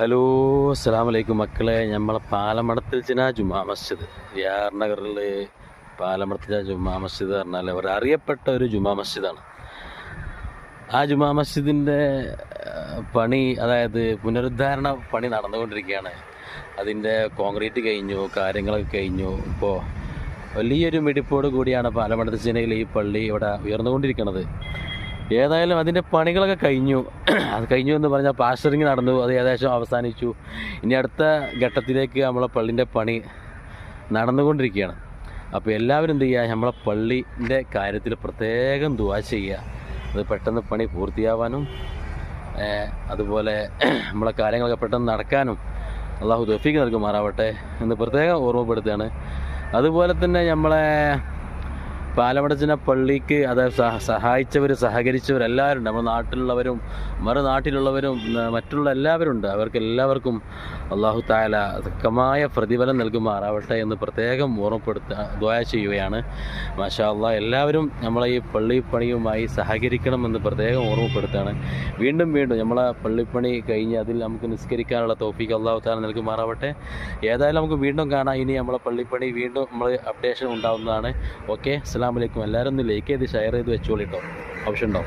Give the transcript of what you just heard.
Hello അസ്സാം വലൈക്കും മക്കളെ. നമ്മളെ പാലമടത്തിൽ ചിന ജുമാ മസ്ജിദ്. യാർ നഗറിൽ പാലമടത്തിൽ ജുമാ മസ്ജിദ് പറഞ്ഞാൽ ഒരു അറിയപ്പെട്ട ഒരു ജുമാ മസ്ജിദാണ്. ആ ജുമാ മസ്ജിദിന്റെ പണി അതായത് പുനരുദ്ധാരണ പണി നടന്നുകൊണ്ടിരിക്കുകയാണ്. അതിന്റെ കോൺക്രീറ്റ് കഴിഞ്ഞു കാര്യങ്ങളൊക്കെ കഴിഞ്ഞു. ഇപ്പോൾ വലിയൊരു മിടിപ്പോട് കൂടിയാണ് പാലമടത്തിൽ ചിനയിൽ ഈ പള്ളി ഇവിടെ ഉയർന്നുകൊണ്ടിരിക്കുന്നത് ഏതായാലും അതിന്റെ പണികളൊക്കെ കഴിഞ്ഞു. അത് കഴിഞ്ഞു എന്ന് പറഞ്ഞാൽ പാസ്റ്ററിങ് നടന്നു. അത് ഏകദേശം അവസാനിച്ചു. ഇനി അടുത്ത ഘട്ടത്തിലേക്ക് നമ്മളെ പള്ളിന്റെ പണി നടന്നുകൊണ്ടിരിക്കുകയാണ്. അപ്പോൾ എല്ലാവരും എന്ത് ചെയ്യുക? നമ്മളെ പള്ളിന്റെ കാര്യത്തിൽ പ്രത്യേകം ദുവാ ചെയ്യുക. അത് പെട്ടെന്ന് പണി പൂർത്തിയാവാനും അതുപോലെ നമ്മളെ കാര്യങ്ങളൊക്കെ പെട്ടെന്ന് നടക്കാനും അള്ളാഹു ദഫീക്ക് നൽകുമാറാവട്ടെ എന്ന് പ്രത്യേകം ഓർമ്മപ്പെടുത്തുകയാണ്. അതുപോലെ തന്നെ നമ്മളെ പാലമടച്ചിന പള്ളിക്ക് അത് സഹ- സഹായിച്ചവർ സഹകരിച്ചവർ എല്ലാവരും നമ്മുടെ നാട്ടിലുള്ളവരും മറു നാട്ടിലുള്ളവരും മറ്റുള്ള എല്ലാവരും ഉണ്ട് അവർക്ക് എല്ലാവർക്കും അള്ളാഹു താല തക്കമായ പ്രതിഫലം നൽകുമാറാവട്ടെ എന്ന് പ്രത്യേകം ഓർമ്മപ്പെടുത്തുക ദ്വായ ചെയ്യുകയാണ്. മാഷാ എല്ലാവരും നമ്മളെ ഈ പള്ളിപ്പണിയുമായി സഹകരിക്കണമെന്ന് പ്രത്യേകം ഓർമ്മപ്പെടുത്തുകയാണ് വീണ്ടും വീണ്ടും നമ്മളെ പള്ളിപ്പണി കഴിഞ്ഞ് അതിൽ നമുക്ക് നിസ്കരിക്കാനുള്ള തോഫിക്ക് അള്ളാഹു താല നൽകുമാറാവട്ടെ. ഏതായാലും നമുക്ക് വീണ്ടും കാണാം. ഇനി നമ്മളെ പള്ളിപ്പണി വീണ്ടും നമ്മൾ അപ്ഡേഷൻ ഉണ്ടാവുന്നതാണ്. ഓക്കെ അസ്സാം എല്ലാവരും ഒന്ന് ലൈക്ക് ചെയ്ത് ഷെയർ ചെയ്ത് വെച്ചോളിട്ടോ. ആവശ്യമുണ്ടോ?